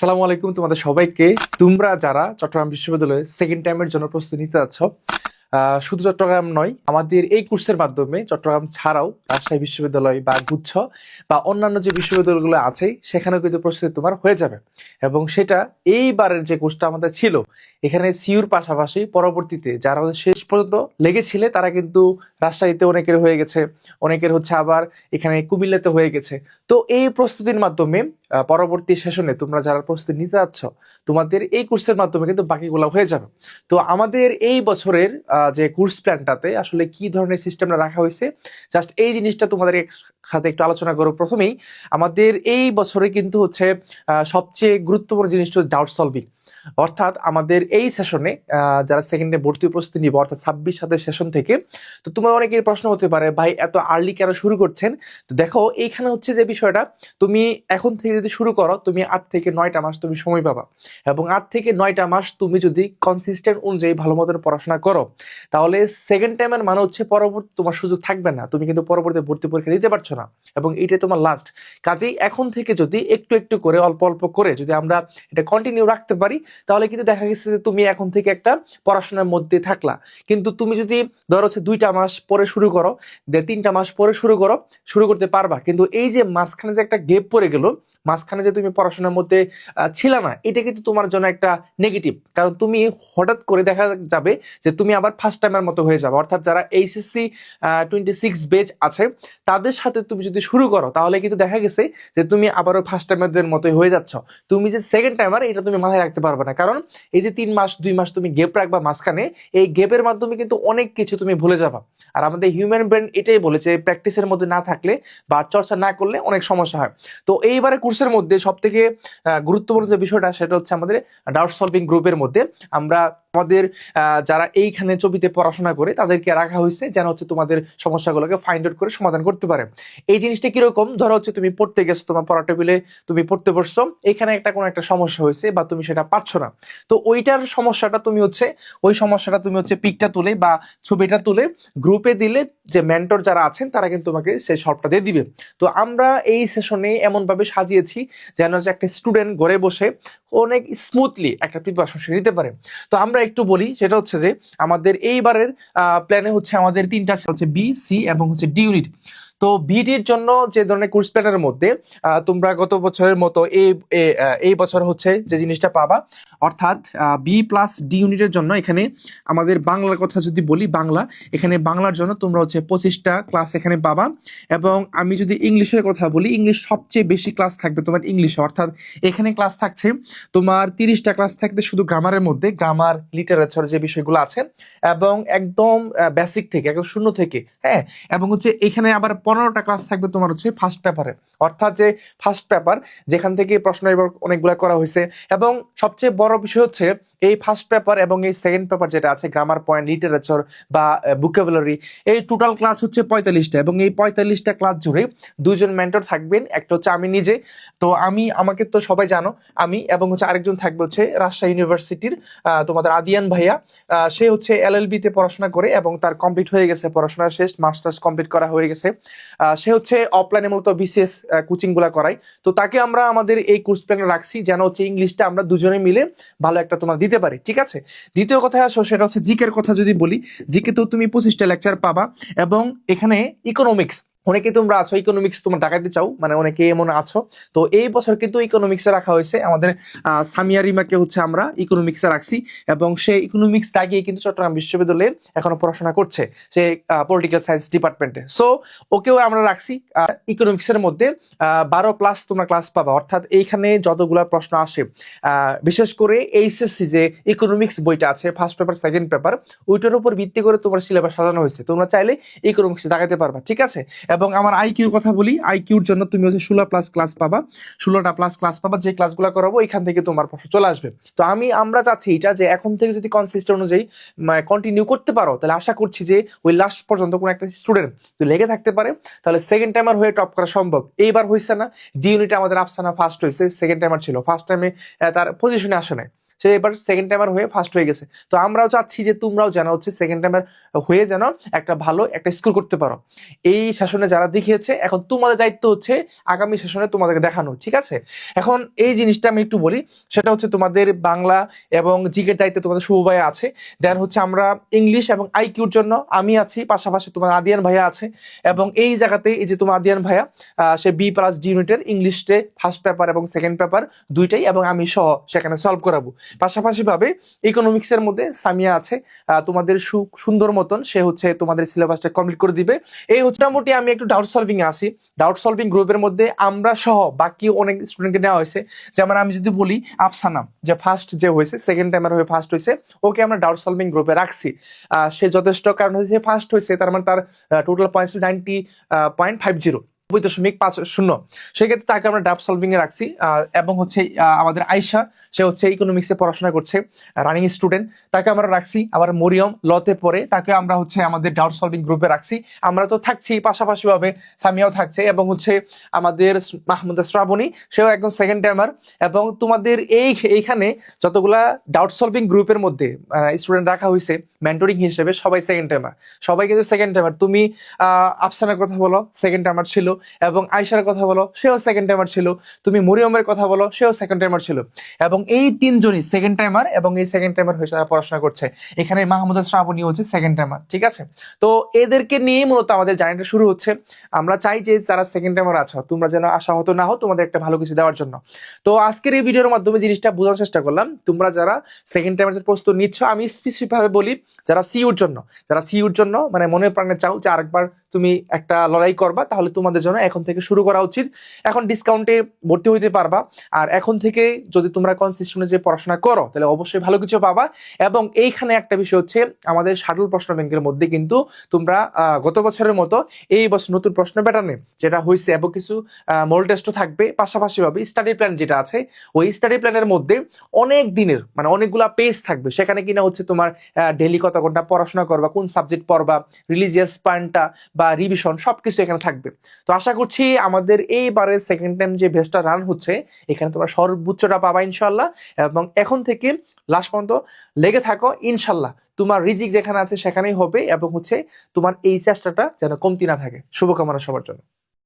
আসসালামু আলাইকুম তোমাদের সবাইকে। তোমরা যারা চট্টগ্রাম বিশ্ববিদ্যালয়ে সেকেন্ড টাইমের জন্য প্রস্তুতি নিতে যাচ্ছ শুধু চট্টগ্রাম নয়, আমাদের এই কোর্সের মাধ্যমে চট্টগ্রাম ছাড়াও রাজশাহী বিশ্ববিদ্যালয় বা গুচ্ছ বা অন্যান্য যে বিশ্ববিদ্যালয়গুলো আছে, সেখানেও কিন্তু প্রস্তুতি তোমার হয়ে যাবে। এবং সেটা এইবারের যে কোর্সটা আমাদের ছিল, এখানে সিউর পাশাপাশি পরবর্তীতে যারা শেষ পর্যন্ত লেগেছিলে, তারা কিন্তু রাজশাহীতে অনেকের হয়ে গেছে, অনেকের হচ্ছে আবার এখানে কুমিল্লাতে হয়ে গেছে। তো এই প্রস্তুতির মাধ্যমে পরবর্তী সেশনে তোমরা যারা প্রস্তুতি নিতে যাচ্ছ, তোমাদের এই কোর্সের মাধ্যমে কিন্তু বাকিগুলো হয়ে যাবে। তো আমাদের এই বছরের যে কোর্স প্ল্যানটাতে আসলে কি ধরনের সিস্টেমটা রাখা হয়েছে জাস্ট এই জিনিসটা তোমাদের সাথে একটু আলোচনা করো প্রথমেই আমাদের এই বছরে কিন্তু হচ্ছে সবচেয়ে গুরুত্বপূর্ণ জিনিসটা ডাউট সলভিং অর্থাৎ আমাদের এই সেশনে যারা সেকেন্ডে ভর্তি প্রস্তুতি নিব, অর্থাৎ ছাব্বিশ সাতের সেশন থেকে, তো তোমার অনেকের প্রশ্ন হতে পারে, ভাই, এত আর্লি কেন শুরু করছেন? তো দেখো, এইখানে হচ্ছে যে বিষয়টা, তুমি এখন থেকে যদি শুরু করো, তুমি আট থেকে নয়টা মাস তুমি সময় পাবা। এবং আট থেকে নয়টা মাস তুমি যদি কনসিস্টেন্ট অনুযায়ী ভালো মতন পড়াশোনা করো, তাহলে সেকেন্ড টাইমের মানে হচ্ছে পরবর্তী, তোমার সুযোগ থাকবে না। তুমি কিন্তু পরবর্তী ভর্তি পরীক্ষা দিতে পারছ না। এবং এটাই তোমার লাস্ট কাজেই এখন থেকে যদি একটু একটু করে, অল্প অল্প করে যদি আমরা এটা কন্টিনিউ রাখতে পারি, তাহলে কিন্তু দেখা গেছে যে তুমি এখন থেকে একটা পড়াশোনার মধ্যে থাকলা। কিন্তু তুমি যদি ধরো হচ্ছে দুইটা মাস পরে শুরু করো তিনটা মাস পরে শুরু করো, শুরু করতে পারবা। কিন্তু এই যে মাঝখানে যে একটা গেপ পড়ে গেল, মাঝখানে যে তুমি পড়াশোনার মধ্যে ছিল না, এটা কিন্তু তোমার জন্য একটা নেগেটিভ কারণ তুমি হঠাৎ করে দেখা যাবে যে তুমি আবার ফার্স্ট টাইমের মতো হয়ে যাবে। অর্থাৎ যারা এইচএসসি টোয়েন্টি সিক্স বেচ আছে, তাদের সাথে তুমি যদি শুরু করো, তাহলে কিন্তু দেখা গেছে যে তুমি আবারও ফার্স্ট টাইমারদের মতোই হয়ে যাচ্ছ। তুমি যে সেকেন্ড টাইমার এটা তুমি মাথায় রাখতে পারবে না। কারণ এই যে তিন মাস, দুই মাস তুমি গেপ রাখবা মাঝখানে, এই গেপের মাধ্যমে কিন্তু অনেক কিছু তুমি ভুলে যাবা। আর আমাদের হিউম্যান ব্রেন এটাই বলেছে প্র্যাকটিসের মধ্যে না থাকলে বা চর্চা না করলে অনেক সমস্যা হয়। তো এইবারে কোর্সের মধ্যে সব থেকে গুরুত্বপূর্ণ যে বিষয়টা, সেটা হচ্ছে আমাদের ডাউট সলভিং গ্রুপের মধ্যে আমরা আমাদের যারা এইখানে ছবিতে পড়াশোনা করে তাদেরকে রাখা হয়েছে যেন হচ্ছে তোমাদের সমস্যাগুলোকে ফাইন্ড আউট করে সমাধান করতে পারে। এই জিনিসটা কীরকম? ধরো হচ্ছে তুমি পড়তে গেছো, তোমার পড়া টেবিলে তুমি পড়তে বসছো, এখানে একটা কোনো একটা সমস্যা হয়েছে বা তুমি সেটা পাচ্ছ না। তো ওইটার সমস্যাটা তুমি হচ্ছে, ওই সমস্যাটা তুমি হচ্ছে পিকটা তুলে বা ছবিটা তুলে গ্রুপে দিলে যে মেন্টর যারা আছেন তারা কিন্তু তোমাকে সেই সবটা দিয়ে দিবে। তো আমরা এই সেশনে এমনভাবে সাজিয়েছি যেন হচ্ছে একটা স্টুডেন্ট ঘরে বসে অনেক স্মুথলি একটা প্রিপারেশন সে নিতে পারে। তো আমরা একটু বলি, সেটা হচ্ছে যে আমাদের এইবারের প্ল্যানে হচ্ছে আমাদের তিনটা, হচ্ছে বি সি এবং হচ্ছে ডি ইউনিট তো বিডির জন্য যে ধরনের কোর্স প্ল্যানের মধ্যে তোমরা গত বছরের মতো এই এই বছর হচ্ছে যে জিনিসটা পাবা। অর্থাৎ বি প্লাস ডি ইউনিটের জন্য এখানে আমাদের বাংলার কথা যদি বলি, বাংলা, এখানে বাংলার জন্য তোমরা হচ্ছে পঁচিশটা ক্লাস এখানে পাবা। এবং আমি যদি ইংলিশের কথা বলি, ইংলিশ সবচেয়ে বেশি ক্লাস থাকবে তোমার ইংলিশে। অর্থাৎ এখানে ক্লাস থাকছে তোমার তিরিশটা ক্লাস থাকবে শুধু গ্রামারের মধ্যে গ্রামার লিটারেচার যে বিষয়গুলো আছে, এবং একদম বেসিক থেকে, একদম শূন্য থেকে হ্যাঁ? এবং হচ্ছে এখানে আবার পনেরোটা ক্লাস থাকবে তোমার হচ্ছে ফার্স্ট পেপারে অর্থাৎ যে ফার্স্ট পেপার যেখান থেকে প্রশ্ন এবার অনেকগুলো করা হয়েছে। এবং সবচেয়ে বড় বিষয় হচ্ছে, এই ফার্স্ট পেপার এবং এই সেকেন্ড পেপার যেটা আছে গ্রামার পয়েন্ট লিটারেচার বা বুকেবুলারি এই টোটাল ক্লাস হচ্ছে পঁয়তাল্লিশটা। এবং এই পঁয়তাল্লিশটা ক্লাস জুড়ে দুজন মেন্টর থাকবেন। একটা হচ্ছে আমি নিজে। তো আমি, আমাকে তো সবাই জানো, আমি এবং হচ্ছে আরেকজন থাকবে হচ্ছে রাজশাহী ইউনিভার্সিটির তোমাদের আদিয়ান ভাইয়া। সে হচ্ছে এলএলবি তে পড়াশোনা করে এবং তার কমপ্লিট হয়ে গেছে। পড়াশোনা শেষ মাস্টার্স কমপ্লিট করা হয়ে গেছে। সে হচ্ছে অফলাইনে মূলত বিসিএস কোচিংগুলা করায়। তো তাকে আমরা আমাদের এই কোর্স প্ল্যানে রাখছি, যেন হচ্ছে ইংলিশটা আমরা দুজনে মিলে ভালো একটা তোমার দিতে পারি, ঠিক আছে? দ্বিতীয় কথা আসো, সেটা হচ্ছে জিকের কথা যদি বলি জিকে তো তুমি পঁচিশটা লেকচার পাবা এবং এখানে ইকোনমিক্স অনেকে তোমরা আছো ইকোনমিক্স তোমরা ডাকাইতে চাও মানে অনেকে এমন আছো। তো এই বছর কিন্তু ইকোনমিক্সে রাখা হয়েছে। আমাদের সামিয়া রিমাকে হচ্ছে আমরা ইকোনমিক্সে রাখছি। এবং সে ইকোনমিক্স দাগিয়ে কিন্তু চট্টগ্রাম বিশ্ববিদ্যালয়ে এখনও পড়াশোনা করছে, সে পলিটিক্যাল সায়েন্স ডিপার্টমেন্টে সো ওকেও আমরা রাখছি ইকোনমিক্সের মধ্যে বারো প্লাস তোমরা ক্লাস পাবা। অর্থাৎ এইখানে যতগুলা প্রশ্ন আসে বিশেষ করে এইচএসসি যে ইকোনমিক্স বইটা আছে ফার্স্ট পেপার সেকেন্ড পেপার ওইটার উপর ভিত্তি করে তোমার সিলেবাস সাজানো হয়েছে। তোমরা চাইলে ইকোনমিক্স দেখাতে পারবা, ঠিক আছে? এবং আমার আইকিউর কথা বলি আইকিউর জন্য তুমি হচ্ছে ষোলো প্লাস ক্লাস পাবা। ষোলোটা প্লাস ক্লাস পাবা, যে ক্লাসগুলো করাবো, এখান থেকে তোমার প্রশ্ন চলে আসবে। তো আমি, আমরা চাচ্ছি এটা যে এখন থেকে যদি কনসিস্টেন্ট অনুযায়ী কন্টিনিউ করতে পারো, তাহলে আশা করছি যে ওই লাস্ট পর্যন্ত কোনো একটা স্টুডেন্ট যদি লেগে থাকতে পারে, তাহলে সেকেন্ড টাইমার হয়ে টপ করা সম্ভব। এইবার হয়েছে না ডি ইউনিটে আমাদের আফসানা ফার্স্ট হয়েছে সেকেন্ড টাইমার ছিল। ফার্স্ট টাইমে তার পজিশনে আসে নাই। সে এবার সেকেন্ড টাইমার হয়ে ফার্স্ট হয়ে গেছে। তো আমরাও চাচ্ছি যে তোমরাও যেন হচ্ছে সেকেন্ড টাইমার হয়ে যেন একটা ভালো একটা স্কোর করতে পারো। এই শাসনে যারা দেখিয়েছে, এখন তোমাদের দায়িত্ব হচ্ছে আগামী শাসনে তোমাদেরকে দেখানো, ঠিক আছে? এখন এই জিনিসটা আমি একটু বলি, সেটা হচ্ছে তোমাদের বাংলা এবং জিকের দায়িত্বে তোমাদের শুভ আছে। দেন হচ্ছে আমরা ইংলিশ এবং আইকিউর জন্য আমি আছি, পাশাপাশি তোমার আদিয়ান ভাইয়া আছে। এবং এই জায়গাতে এই যে তোমার আদিয়ান ভাইয়া সে বি প্লাস ডি ইউনিটের ইংলিশে ফার্স্ট পেপার এবং সেকেন্ড পেপার দুইটাই এবং আমি সহ সেখানে সলভ করাবো। পাশাপাশি ভাবে ইকোনমিক্সের মধ্যে সামিয়া আছে তোমাদের সুন্দর মতন সে হচ্ছে তোমাদের সিলেবাসটা কমপ্লিট করে দিবে। এই মোটামুটি আমি একটু ডাউট সলভিং এ আসি ডাউট সলভিং গ্রুপের মধ্যে আমরা সহ বাকি অনেক স্টুডেন্টকে নেওয়া হয়েছে। যেমন আমি যদি বলি আফসানাম, যে ফার্স্ট যে হয়েছে সেকেন্ড টাইমার হয়ে ফার্স্ট হয়েছে, ওকে আমরা ডাউট সলভিং গ্রুপে রাখছি। সে যথেষ্ট কারণ হয়েছে ফার্স্ট হয়েছে, তার মানে তার total point ninety point five zero নব্বই দশমিক পাঁচ শূন্য। সেক্ষেত্রে তাকে আমরা ডাব সলভিংয়ে রাখছি এবং হচ্ছে আমাদের আয়শা, সে হচ্ছে ইকোনমিক্সে পড়াশোনা করছে রানিং স্টুডেন্ট তাকে আমরা রাখছি, আবার মরিয়ম লতে পড়ে, তাকে আমরা হচ্ছে আমাদের ডাউট সলভিং গ্রুপে রাখছি। আমরা তো থাকছি পাশাপাশি ভাবে সামিয়াও থাকছে, এবং হচ্ছে আমাদের মাহমুদ শ্রাবণী, সেও একদম সেকেন্ড টাইমার এবং তোমাদের এই, এইখানে যতগুলা ডাউট সলভিং গ্রুপের মধ্যে স্টুডেন্ট রাখা হয়েছে মেন্টরিং হিসেবে সবাই সেকেন্ড টাইমার সবাই কিন্তু সেকেন্ড টাইমার তুমি আফসানের কথা বলো সেকেন্ড টাইমার ছিল। এবং আয়সার কথা বলো, সেও সেকেন্ড টাইমার ছিল। তুমি মরিয়মের কথা বলো, সেও সেকেন্ড টাইমার ছিল। এবং এই তিনজনই সেকেন্ড টাইমার এবং এই সেকেন্ড টাইমার হয়ে তারা পড়াশোনা করছে। এখানে মাহমুদ শ্রাবণী হচ্ছে সেকেন্ড টাইমার ঠিক আছে? তো এদেরকে নিয়ে মূলত আমাদের জার্নিটা শুরু হচ্ছে। আমরা চাই যে যারা সেকেন্ড টাইমার আছো, তোমরা যেন আশা হতো না হো তোমাদের একটা ভালো কিছু দেওয়ার জন্য। তো আজকের এই ভিডিওর মাধ্যমে জিনিসটা বোঝার চেষ্টা করলাম। তোমরা যারা সেকেন্ড টাইমের প্রস্তুত নিচ্ছ, আমি স্পেসিফিক ভাবে বলি, যারা সিউর জন্য, যারা সিউর জন্য মানে মনে প্রাণে চাও যে আরেকবার তুমি একটা লড়াই করবা, তাহলে তোমাদের জন্য এখন থেকে শুরু করা উচিত। এখন ডিসকাউন্টে ভর্তি হইতে পারবা। আর এখন থেকে যদি তোমরা কনসিস্টেন্ট যে পড়াশোনা করো, তাহলে অবশ্যই ভালো কিছু পাবা। এবং এইখানে একটা বিষয় হচ্ছে, আমাদের শাটল প্রশ্ন ব্যাংকের মধ্যে কিন্তু তোমরা গত বছরের মতো এই বছর নতুন প্রশ্ন প্যাটার্নে যেটা হয়েছে এবং কিছু মোল টেস্টও থাকবে। পাশাপাশি ভাবে স্টাডি প্ল্যান যেটা আছে, ওই স্টাডি প্ল্যানের মধ্যে অনেক দিনের মানে অনেকগুলা পেজ থাকবে। সেখানে কিনা হচ্ছে তোমার ডেলি কত ঘণ্টা পড়াশোনা করবা, কোন সাবজেক্ট পড়বা রিলিজিয়াস পয়েন্টটা বা রিভিশন সবকিছু এখানে থাকবে। তো আশা করছি আমাদের এইবারে সেকেন্ড টাইম যে ভেস্টটা রান হচ্ছে, এখানে তোমরা সর্বোচ্চটা পাবা ইনশাল্লাহ এবং এখন থেকে লাস্ট পর্যন্ত লেগে থাকো ইনশাল্লাহ তোমার রিজিক যেখানে আছে সেখানেই হবে এবং হচ্ছে তোমার এই চেষ্টাটা যেন কমতি না থাকে। শুভকামনা সবার জন্য।